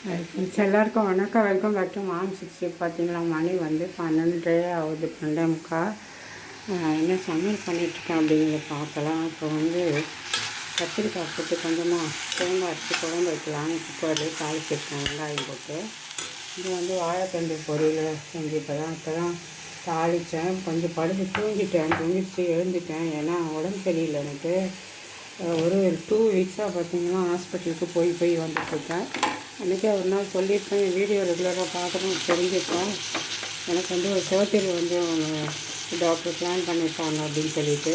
Friends எல்லாருக்கும் வணக்கம் welcome back to mom sixty. பார்த்தீங்களா மணி வந்து பன்னெண்டே ஆகுது பன்னெண்டே முக்கால் என்ன சமையல் பண்ணிகிட்ருக்கேன் அப்படிங்கிறத பார்க்கலாம். இப்போ வந்து கத்திரிக்காய் போட்டு கொஞ்சமாக தேங்காய் அரைச்சி குழம்பு வைக்கலாம்னு குக்கரில் தாளிச்சிருக்கேன் வெங்காயம் போட்டு. இது வந்து வாழைத்தண்டு பொரியல் செஞ்சு இப்போ தான் இப்போ தான் தாளித்தேன். கொஞ்சம் படுத்து தூங்கிட்டேன் தூங்கிடுச்சு எழுந்துட்டேன். ஏன்னா உடம்பு சரியில்லை எனக்கு. ஒரு டூ வீக்ஸாக பார்த்தீங்கன்னா ஹாஸ்பிட்டலுக்கு போய் போய் வந்துட்டுருக்கேன். அன்றைக்கே ஒரு நாள் சொல்லியிருப்பேன் என் வீடியோ ரெகுலராக பார்க்கணும் தெரிஞ்சுப்போம். எனக்கு வந்து ஒரு சர்ஜரி வந்து டாக்டர் பிளான் பண்ணியிருக்காங்க அப்படின்னு சொல்லிட்டு.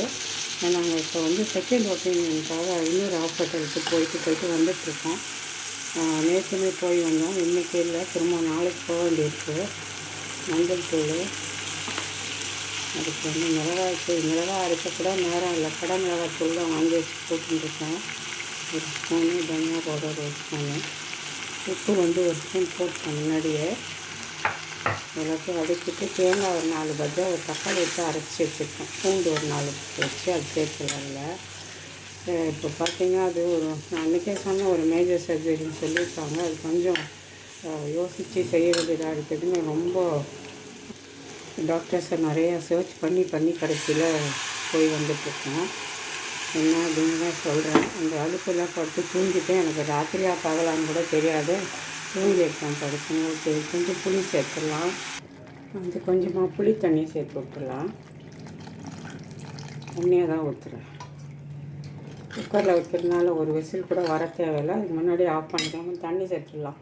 நாங்கள் இப்போ வந்து செகண்ட் ஒப்பீனியனுக்காக இன்னொரு ஹாஸ்பிட்டலுக்கு போயிட்டு போயிட்டு வந்துட்டுருக்கோம். நேற்றுமே போய் வந்தோம். இன்றைக்கி இல்லை. திரும்ப நாளைக்கு போக வேண்டியிருக்கு. மஞ்சள் தூள். அதுக்கு வந்து மிளகாய் தூள். மிளகாய் அரைக்க கூட நேரம் இல்லை. கடை மிளகாய் தூள் தான் வாங்கி வச்சு போட்டுருக்கேன் ஒரு ஸ்பூனு தனியாக பவுடர் ஒரு ஸ்பூனு. உப்பு வந்து ஒரு ஸ்பூன் போட்டேன் முன்னாடியே எல்லாத்தையும் வதக்கிட்டு தேங்காய் ஒரு நாலு பஜ்ஜா ஒரு தக்காளி வச்சு அரைச்சி வச்சுருக்கேன். பூண்டு ஒரு நாலு வச்சு அது சேர்த்துலாம் இப்போ பார்த்தீங்கன்னா அது ஒரு நான் அன்றைக்கே சொன்ன ஒரு மேஜர் சர்ஜரின்னு சொல்லியிருக்காங்க. அது கொஞ்சம் யோசித்து செய்ய வேண்டியதாக இருக்குதுன்னு ரொம்ப டாக்டர்ஸை நிறையா சர்ச் பண்ணி பண்ணி கடைசியில் போய் வந்துட்டுருக்கோம். என்ன அப்படின்னு தான் சொல்கிறேன் அந்த அழுப்பெல்லாம் படுத்து தூங்கிட்டேன். எனக்கு ராத்திரியாக பகலான்னு கூட தெரியாது. தூங்கியிருக்கேன் படுத்து கொஞ்சம் புளி சேர்த்துடலாம். வந்து கொஞ்சமாக புளி தண்ணி சேர்த்து விட்டுடலாம். தண்ணியாக தான் ஊற்றுறேன் குக்கரில் வைக்கிறதுனால ஒரு விசில் கூட வர தேவையில்லை. அதுக்கு முன்னாடி ஆஃப் பண்ணிக்காமல் தண்ணி சேர்த்துடலாம்.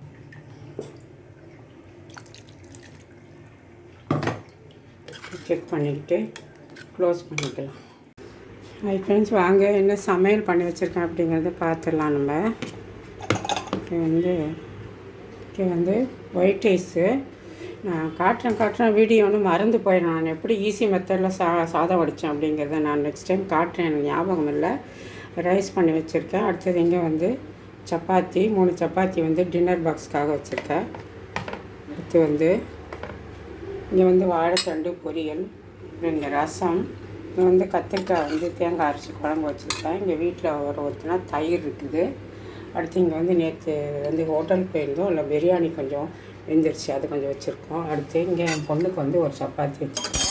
செக் பண்ணிக்கிட்டு க்ளோஸ் பண்ணிக்கலாம். ஹை ஃப்ரெண்ட்ஸ் வாங்க. என்ன சமையல் பண்ணி வச்சுருக்கேன் அப்படிங்கிறத பார்த்துடலாம் நம்ம. இது வந்து இது வந்து ஒயிட் ரைஸு. நான் காட்டுறேன் காட்டுறேன். வீடியோ ஒன்று மறந்து போயிடும். நான் எப்படி ஈஸி மெத்தடில் சா சாதம் வடித்தேன் அப்படிங்கிறத நான் நெக்ஸ்ட் டைம் காட்டுறேன். எனக்கு ஞாபகம் இல்லை. ரைஸ் பண்ணி வச்சுருக்கேன். அடுத்தது இங்கே வந்து சப்பாத்தி மூணு சப்பாத்தி வந்து டின்னர் பாக்ஸ்க்காக வச்சுருக்கேன். அடுத்து வந்து இங்கே வந்து வாழைத்தண்டு பொரியல் இங்கே ரசம். இங்கே வந்து கத்திரிக்காய் வந்து தேங்காய் அரைச்சி குழம்பு வச்சுருக்கேன் இங்கே வீட்டில் ஒரு ஒருத்தனா தயிர் இருக்குது. அடுத்து இங்கே வந்து நேற்று வந்து ஹோட்டல் போயிருந்தோம். இல்லை பிரியாணி கொஞ்சம் வெந்துருச்சு. அது கொஞ்சம் வச்சுருக்கோம். அடுத்து இங்கே என் பொண்ணுக்கு வந்து ஒரு சப்பாத்தி வச்சுருக்கோம்.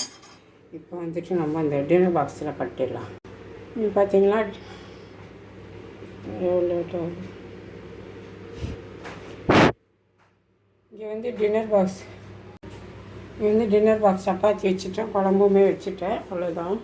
இப்போ வந்துட்டு நம்ம அந்த டின்னர் பாக்ஸில் கட்டிடலாம். இது பார்த்தீங்கன்னா எவ்வளோ இங்கே வந்து டின்னர் பாக்ஸ் இது வந்து டின்னர் பாக்ஸ் சப்பாத்தி வச்சுட்டேன் குழம்புமே வச்சுட்டேன் அவ்வளோதான்